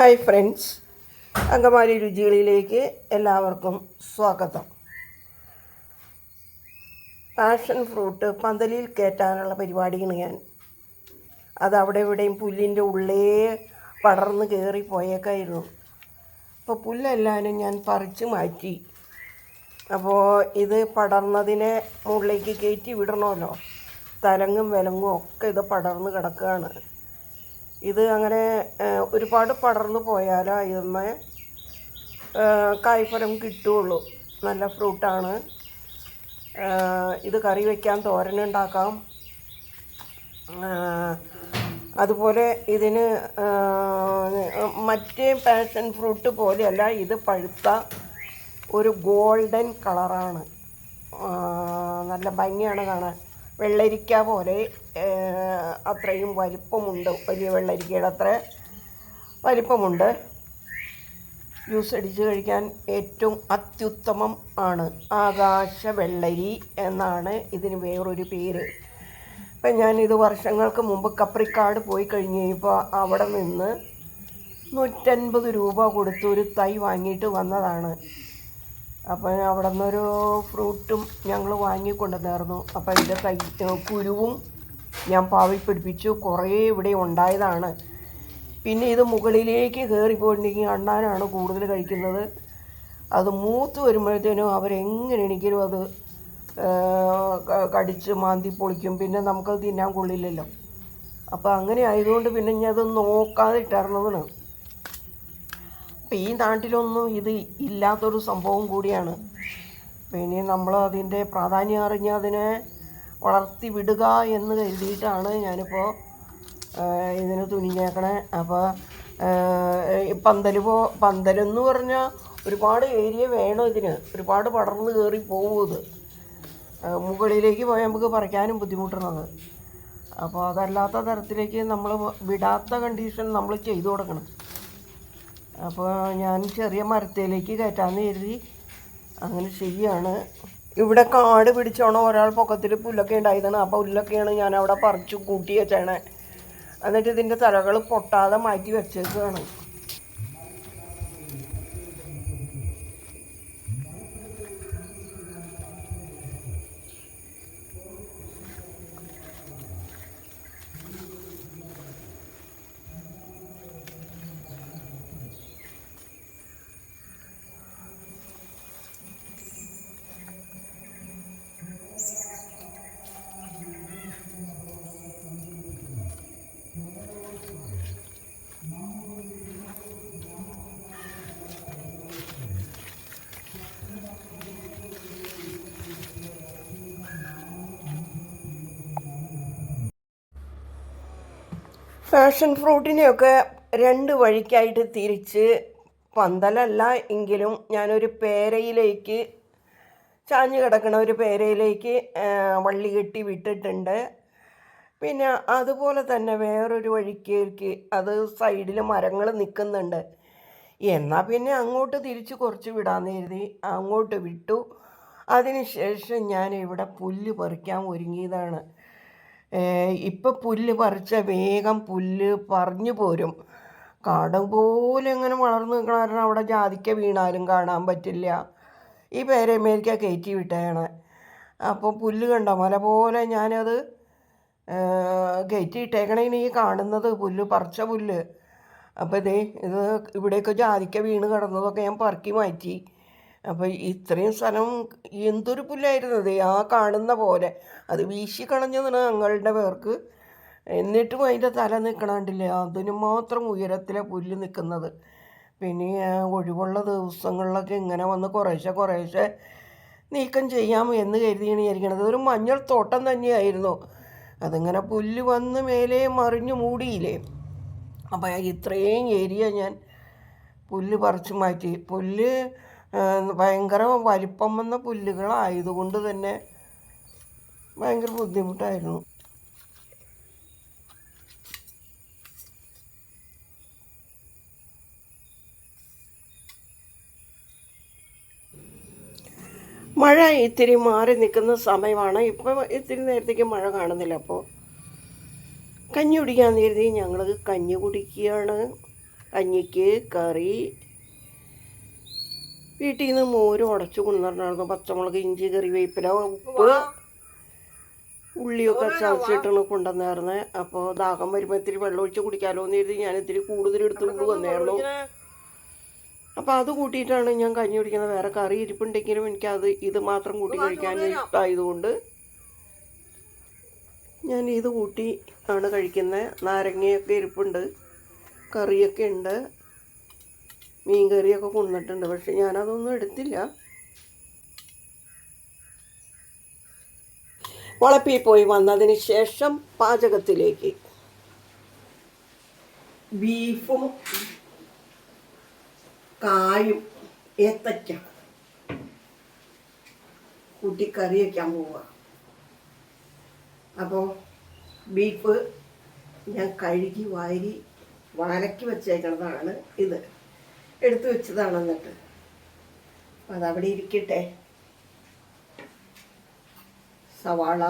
Hi friends Angamaly രുചികളിലേക്ക് എല്ലാവർക്കും സ്വാഗതം. Passion fruit പന്തലിൽ കയറ്റാനുള്ള പരിപാടിയാണ് ഞാൻ. അത് അവിടെ ഇവിടെയും പുല്ലിന്റെ ഉള്ളേ പടർന്ന് കയറി പോയേക്കായിരുന്നു അപ്പോൾ പുല്ലെല്ലാനും ഞാൻ പറിച്ച് മാറ്റി. അപ്പോൾ ഇത് പടർന്നതിനെ മുകളിലേക്ക് കയറ്റി വിടണമല്ലോ. തലങ്ങും വിലങ്ങും ഒക്കെ ഇത് പടർന്ന് കിടക്കുകയാണ്. ഇത് അങ്ങനെ ഒരുപാട് പടർന്നു പോയാലോ ഇതമ്മേ കായ്ഫലം കിട്ടുകയുള്ളൂ നല്ല ഫ്രൂട്ടാണ്. ഇത് കറി വയ്ക്കാൻ തോരനുണ്ടാക്കാം ഉണ്ടാക്കാം. അതുപോലെ ഇതിന് മറ്റേ പാഷൻ ഫ്രൂട്ട് പോലെയല്ല ഇത് പഴുത്ത ഒരു ഗോൾഡൻ കളറാണ്. നല്ല ഭംഗിയാണ് കാണാൻ. വെള്ളരിക്ക പോലെ അത്രയും വലിപ്പമുണ്ട്. വലിയ വെള്ളരിക്കയുടെ അത്ര വലിപ്പമുണ്ട്. ജ്യൂസ് അടിച്ച് കഴിക്കാൻ ഏറ്റവും അത്യുത്തമം ആണ്. ആകാശ വെള്ളരി എന്നാണ് ഇതിന് വേറൊരു പേര്. ഇപ്പം ഞാനിത് വർഷങ്ങൾക്ക് മുമ്പ് കപ്രിക്കാട് പോയി കഴിഞ്ഞ് കഴിഞ്ഞപ്പോൾ അവിടെ നിന്ന് നൂറ്റൻപത് രൂപ കൊടുത്ത് ഒരു തൈ വാങ്ങിയിട്ട് വന്നതാണ്. അപ്പോൾ അവിടെ നിന്നൊരു ഫ്രൂട്ടും ഞങ്ങൾ വാങ്ങിക്കൊണ്ടുവന്നായിരുന്നു അപ്പോൾ അതിന്റെ തൈ കുരുവും ഞാൻ പാവി പിടിപ്പിച്ചു. കുറേ ഇവിടെ ഉണ്ടായതാണ്. പിന്നെ ഇത് മുകളിലേക്ക് കയറിപ്പോയിട്ടുണ്ടെങ്കിൽ അണ്ണാനാണ് കൂടുതൽ കഴിക്കുന്നത്. അത് മൂത്ത് വരുമ്പോഴത്തേനും അവരെങ്ങനെ എണീക്കലും അത് കടിച്ച് മാന്തി പൊളിക്കും. പിന്നെ നമുക്കത് തിന്നാൻ കൊള്ളില്ലല്ലോ. അപ്പോൾ അങ്ങനെ ആയതുകൊണ്ട് പിന്നെ ഞാൻ അത് നോക്കാതെ ഇട്ടിരുന്നതാണ് അപ്പം ഈ നാട്ടിലൊന്നും ഇത് ഇല്ലാത്തൊരു സംഭവം കൂടിയാണ്. പിന്നെ നമ്മൾ അതിന്റെ പ്രാധാന്യം അറിഞ്ഞ് അതിനെ വളർത്തി വിടുക എന്ന് കരുതിയിട്ടാണ് ഞാനിപ്പോൾ ഇതിന് തുനിഞ്ഞേക്കണേ. അപ്പോൾ പന്തൽ പോ പന്തലെന്ന് പറഞ്ഞാൽ ഒരുപാട് ഏരിയ വേണം ഇതിന്. ഒരുപാട് പടർന്ന് കയറി പോകും ഇത്. മുകളിലേക്ക് പോയാൽ നമുക്ക് പറിക്കാനും ബുദ്ധിമുട്ടുന്നത് അപ്പോൾ അതല്ലാത്ത തരത്തിലേക്ക് നമ്മൾ വിടാത്ത കണ്ടീഷൻ നമ്മൾ ചെയ്തു കൊടുക്കണം. അപ്പോൾ ഞാൻ ചെറിയ മരത്തേലേക്ക് കയറ്റാമെന്ന് കരുതി. അങ്ങനെ ശരിയാണ്. ഇവിടെ കാട് പിടിച്ചോണം ഒരാൾ പൊക്കത്തിൽ പുല്ലൊക്കെ ഉണ്ടായതാണ്. ആ പുല്ലൊക്കെയാണ് ഞാൻ അവിടെ പറിച്ചു കൂട്ടി വെച്ചേണേ എന്നിട്ട് ഇതിന്റെ തലകൾ പൊട്ടാതെ മാറ്റി വെച്ചേക്കാണ്. ഫാഷൻ ഫ്രൂട്ടിനെയൊക്കെ രണ്ട് വഴിക്കായിട്ട് തിരിച്ച് പന്തലല്ല എങ്കിലും ഞാനൊരു പേരയിലേക്ക് ചാഞ്ഞു കിടക്കുന്ന ഒരു പേരയിലേക്ക് വള്ളി കെട്ടി വിട്ടിട്ടുണ്ട്. പിന്നെ അതുപോലെ തന്നെ വേറൊരു വഴിക്കേക്ക് അത് സൈഡിൽ മരങ്ങൾ നിൽക്കുന്നുണ്ട് എന്നാൽ പിന്നെ അങ്ങോട്ട് തിരിച്ച് കുറച്ച് വിടാമെന്ന് കരുതി അങ്ങോട്ട് വിട്ടു. അതിനുശേഷം ഞാൻ ഇവിടെ പുല്ല് പറിക്കാൻ ഒരുങ്ങിയതാണ്. ഇപ്പം പുല്ല് പറിച്ച വേഗം പുല്ല് പറഞ്ഞു പോരും. കാട് പോലെ ഇങ്ങനെ വളർന്നു നിൽക്കണ അവിടെ ജാതിക്ക വീണാലും കാണാൻ പറ്റില്ല. ഈ പേരമേരിക്ക കയറ്റി വിട്ടേണ് അപ്പോൾ പുല്ല് കണ്ട? മല പോലെ ഞാനത് കയറ്റി ഇട്ടേക്കണേന് ഈ കാണുന്നത് പുല്ല് പറിച്ച പുല്ല്. അപ്പോൾ ഇതേ ഇത് ഇവിടെയൊക്കെ ജാതിക്ക വീണ് കിടന്നതൊക്കെ ഞാൻ പറക്കി മാറ്റി. അപ്പോൾ ഇത്രയും സ്ഥലം എന്തൊരു പുല്ലായിരുന്നത് ആ കാണുന്ന പോലെ. അത് വീശി കളഞ്ഞതാണ് ഞങ്ങളുടെ പേർക്ക്. എന്നിട്ടും അതിന്റെ തല നിൽക്കണാണ്ടില്ല അതിന് മാത്രം ഉയരത്തിലെ പുല്ല് നിൽക്കുന്നത് പിന്നെ ഒഴിവുള്ള ദിവസങ്ങളിലൊക്കെ ഇങ്ങനെ വന്ന് കുറേശ്ശെ കുറേശ്ശെ നീക്കം ചെയ്യാം എന്ന് കരുതിയാണ് ഇരിക്കണത്. ഒരു മഞ്ഞൾ തോട്ടം തന്നെയായിരുന്നു. അതിങ്ങനെ പുല്ല് വന്ന് മേലെ മറിഞ്ഞു മൂടിയില്ലേ? അപ്പോൾ ഇത്രയും ഏരിയ ഞാൻ പുല്ല് പറിച്ചു മാറ്റി. പുല്ല് ഭയങ്കര വലിപ്പം വന്ന പുല്ലുകളായതുകൊണ്ട് തന്നെ ഭയങ്കര ബുദ്ധിമുട്ടായിരുന്നു. മഴ ഇത്തിരി മാറി നിൽക്കുന്ന സമയമാണ്. ഇപ്പോൾ ഇത്തിരി നേരത്തേക്ക് മഴ കാണുന്നില്ല. അപ്പോൾ കഞ്ഞി കുടിക്കാൻ കരുതി ഞങ്ങൾ കഞ്ഞി കുടിക്കുകയാണ്. കഞ്ഞിക്ക് കറി വീട്ടിൽ നിന്ന് മോര് ഉടച്ചു കൊണ്ടുവരണമായിരുന്നു. പച്ചമുളക് ഇഞ്ചി കറിവേപ്പില ഉപ്പ് ഉള്ളിയൊക്കെ ചതച്ചിട്ടാണ് കൊണ്ടുവന്നായിരുന്നത് അപ്പോൾ ദാഹം വരുമ്പോൾ ഇത്തിരി വെള്ളം ഒഴിച്ച് കുടിക്കാമല്ലോ എന്ന് കരുതി ഞാൻ ഇത്തിരി കൂടുതൽ എടുത്തുകൊണ്ട് വന്നായിരുന്നു അപ്പോൾ അത് കൂട്ടിയിട്ടാണ് ഞാൻ കഞ്ഞി കുടിക്കുന്നത് വേറെ കറി ഇരിപ്പുണ്ടെങ്കിലും എനിക്കത് ഇത് മാത്രം കൂട്ടി കഴിക്കാൻ ഇഷ്ടമായതുകൊണ്ട് ഞാൻ ഇത് കൂട്ടി ആണ് കഴിക്കുന്നത് നാരങ്ങയൊക്കെ ഇരിപ്പുണ്ട്. കറിയൊക്കെ ഉണ്ട്. മീൻ കറിയൊക്കെ കൊണ്ടിട്ടുണ്ട് പക്ഷെ ഞാനതൊന്നും എടുത്തില്ല. വളപ്പിൽ പോയി വന്നതിന് ശേഷം പാചകത്തിലേക്ക്. ബീഫും കായും ഏത്തയ്ക്ക. കൂട്ടി കറി വയ്ക്കാൻ പോവുക അപ്പോൾ ബീഫ് ഞാൻ കഴുകി വാരി വാലക്കി വെച്ചേക്കുന്നതാണ് ഇത്. എടുത്തു വെച്ചതാണ് എന്നിട്ട്. അപ്പം അതവിടെ ഇരിക്കട്ടെ. സവാള.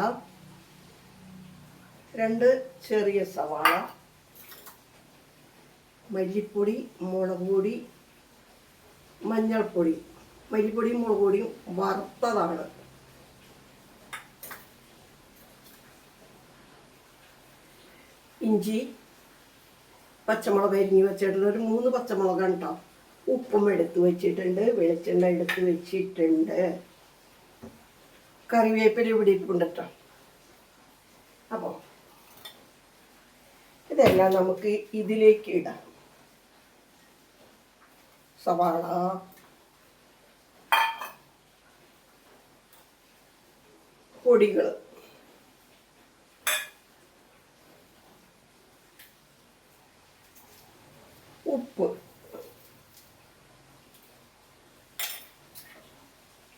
രണ്ട് ചെറിയ സവാള. മല്ലിപ്പൊടി മുളക് പൊടി മഞ്ഞൾപ്പൊടി. മല്ലിപ്പൊടിയും മുളക് പൊടിയും വറുത്തതാണ്. ഇഞ്ചി പച്ചമുളക് അരിഞ്ഞ് വെച്ചിട്ടുള്ള ഒരു മൂന്ന് പച്ചമുളകാണ് കേട്ടോ ഉപ്പും എടുത്ത് വെച്ചിട്ടുണ്ട് വെളിച്ചെണ്ണ എടുത്ത് വെച്ചിട്ടുണ്ട്. കറിവേപ്പില ഇവിടെ ഇരിപ്പുണ്ട് കേട്ടോ അപ്പോൾ ഇതെല്ലാം നമുക്ക് ഇതിലേക്ക് ഇടാം. സവാള. പൊടികൾ ഉപ്പ്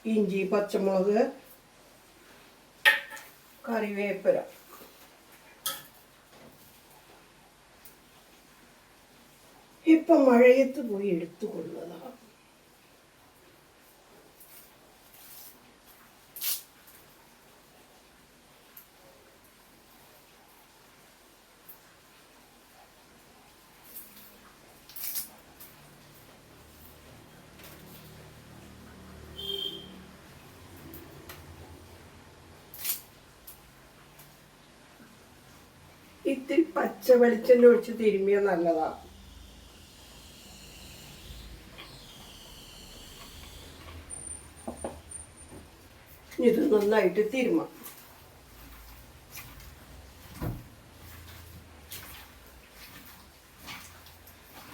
ഇഞ്ചി പച്ചമുളക് കറിവേപ്പില. ഇപ്പം മഴയത്ത് പോയി എടുത്തു കൊള്ളുന്നതാണ് ഇത്തിരി പച്ച വെളിച്ചെണ്ണ ഒഴിച്ച് തിരുമ്മിയ നല്ലതാ. ഇത് നന്നായിട്ട് തിരുമാം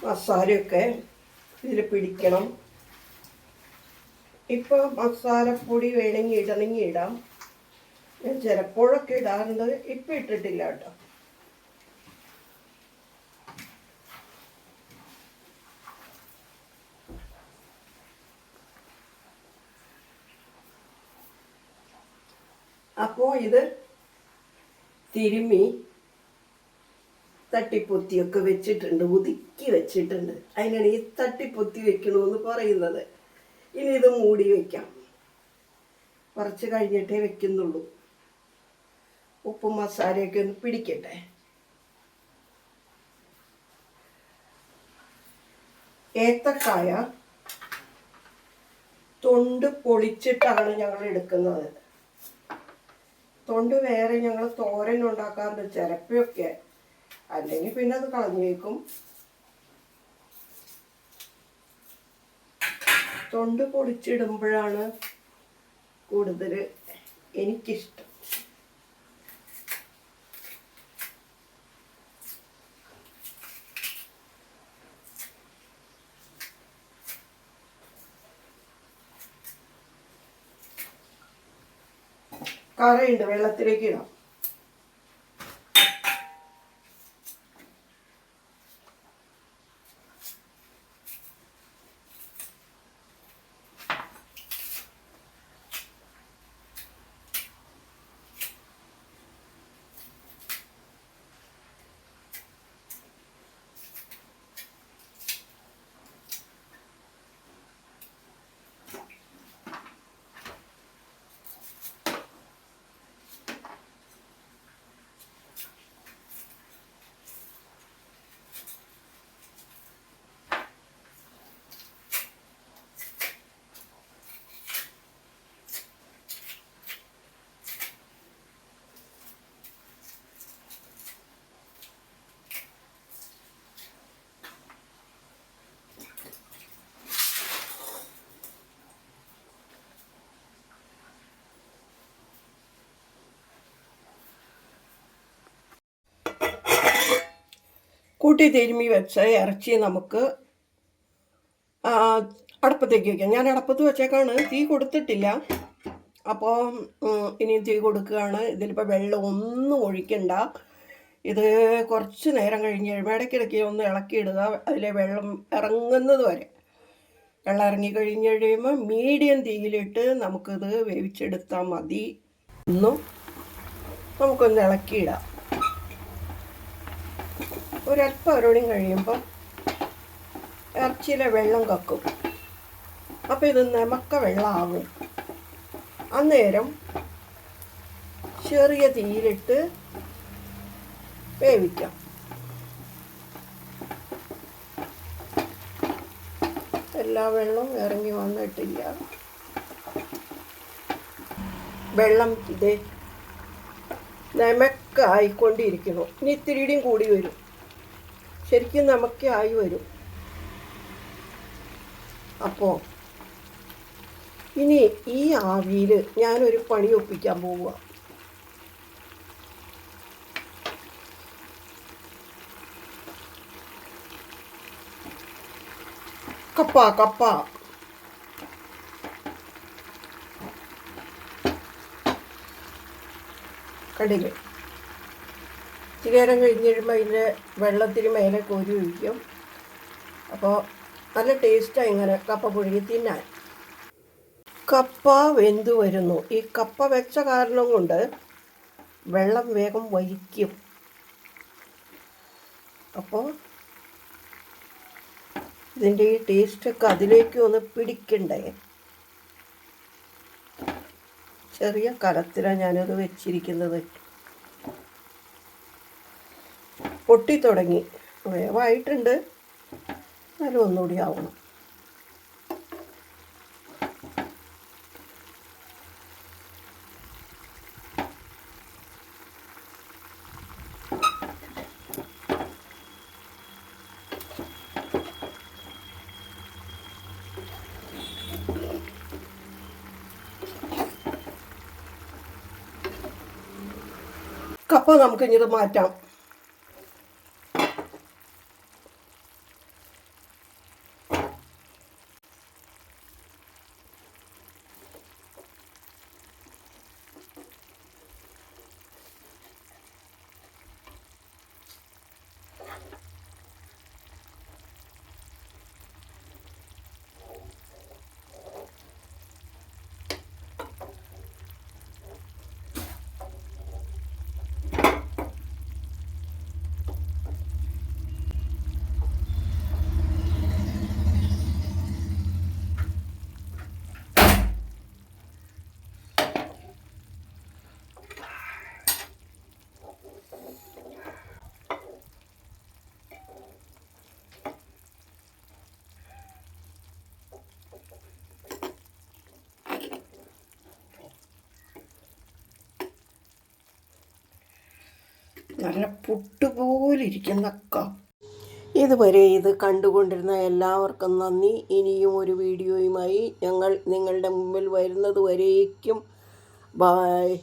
മസാലയൊക്കെ ഇതിൽ പിടിക്കണം. ഇപ്പോൾ മസാലപ്പൊടി വേണമെങ്കിൽ ഇടണമെങ്കിൽ ഇടാം. ഞാൻ ചിലപ്പോഴൊക്കെ ഇടാറുണ്ട്. ഇപ്പം ഇട്ടിട്ടില്ല കേട്ടോ. അപ്പോൾ ഇത് തിരുമ്മി തട്ടിപ്പൊത്തിയൊക്കെ വെച്ചിട്ടുണ്ട് ഒതുക്കി വെച്ചിട്ടുണ്ട്. അതിനാണ് ഈ തട്ടിപ്പൊത്തി വെക്കണമെന്ന് പറയുന്നത്. ഇനി ഇത് മൂടി വെക്കാം. കുറച്ച് കഴിഞ്ഞിട്ടേ വെക്കുന്നുള്ളൂ. ഉപ്പും മസാലയൊക്കെ ഒന്ന് പിടിക്കട്ടെ. ഏത്തക്കായ തൊണ്ട് പൊളിച്ചിട്ടാണ് ഞങ്ങൾ എടുക്കുന്നത്. തൊണ്ട് വേറെ ഞങ്ങൾ തോരൻ ഉണ്ടാക്കാറുണ്ട് ചിരപ്പയൊക്കെ. അല്ലെങ്കിൽ പിന്നെ അത് കളഞ്ഞേക്കും. തൊണ്ട് പൊടിച്ചിടുമ്പോഴാണ് കൂടുതൽ എനിക്കിഷ്ടം. കറയുണ്ട് വെള്ളത്തിലേക്ക് ഇടാം. കൂട്ടി തിരുമ്മി വെച്ച ഇറച്ചി നമുക്ക് അടുപ്പത്തേക്ക് വയ്ക്കാം ഞാൻ അടുപ്പത്ത് വെച്ചേക്കാണ്. തീ കൊടുത്തിട്ടില്ല. അപ്പോൾ ഇനി തീ കൊടുക്കുകയാണ്. ഇതിലിപ്പോൾ വെള്ളം ഒന്നും ഒഴിക്കണ്ട. ഇത് കുറച്ച് നേരം കഴിഞ്ഞ് ഇടയ്ക്കിടയ്ക്ക് ഒന്ന് ഇളക്കിയിടുക. അതിലെ വെള്ളം ഇറങ്ങുന്നത് വരെ. വെള്ളം ഇറങ്ങി കഴിഞ്ഞ് കഴിയുമ്പോൾ മീഡിയം തീയിലിട്ട് നമുക്കിത് വേവിച്ചെടുത്താൽ മതി. ഒന്നും നമുക്കൊന്ന് ഇളക്കിയിടാം. ഒരല്പം അരോടും കഴിയുമ്പോൾ ഇറച്ചിയിലെ വെള്ളം കക്കും. അപ്പോൾ ഇത് നമക്ക വെള്ളമാകും അന്നേരം ചെറിയ തീയിലിട്ട് വേവിക്കാം. എല്ലാ വെള്ളവും ഇറങ്ങി വന്നിട്ടില്ല. വെള്ളം ഇതേ നമക്കായിക്കൊണ്ടിരിക്കുന്നു. ഇനി ഇത്തിരിയുടെയും കൂടി വരും. ശരിക്കും നമുക്ക് ആയി വരും. അപ്പോൾ ഇനി ഈ ആവിയിൽ ഞാനൊരു പണി ഒപ്പിക്കാൻ പോവുക. കപ്പ കപ്പ. കണ്ടില്ലേ ഇച്ചിരി നേരം കഴിഞ്ഞ് കഴിയുമ്പോൾ അതിന്റെ വെള്ളത്തിന് മേലെ കോരി ഒഴിക്കും. അപ്പോൾ നല്ല ടേസ്റ്റാണ് ഇങ്ങനെ കപ്പ പുഴുകി തിന്നാൻ. കപ്പ വെന്തു വരുന്നു. ഈ കപ്പ വെച്ച കാരണം കൊണ്ട് വെള്ളം വേഗം വലിക്കും അപ്പോൾ ഇതിന്റെ ഈ ടേസ്റ്റൊക്കെ അതിലേക്ക് ഒന്ന് പിടിക്കണ്ടേ? ചെറിയ കലത്തിലാണ് ഞാനത് വെച്ചിരിക്കുന്നത്. പൊട്ടിത്തുടങ്ങി. വേവായിട്ടുണ്ട്. എന്നാലും ഒന്നുകൂടി ആവണം. കപ്പ നമുക്ക് ഇത് മാറ്റാം. നല്ല പുട്ടുപോലിരിക്കുന്ന കപ്പ. ഇതുവരെ ഇത് കണ്ടുകൊണ്ടിരുന്ന എല്ലാവർക്കും നന്ദി. ഇനിയും ഒരു വീഡിയോയുമായി ഞങ്ങൾ നിങ്ങളുടെ മുമ്പിൽ വരുന്നത് വരേക്കും ബായ്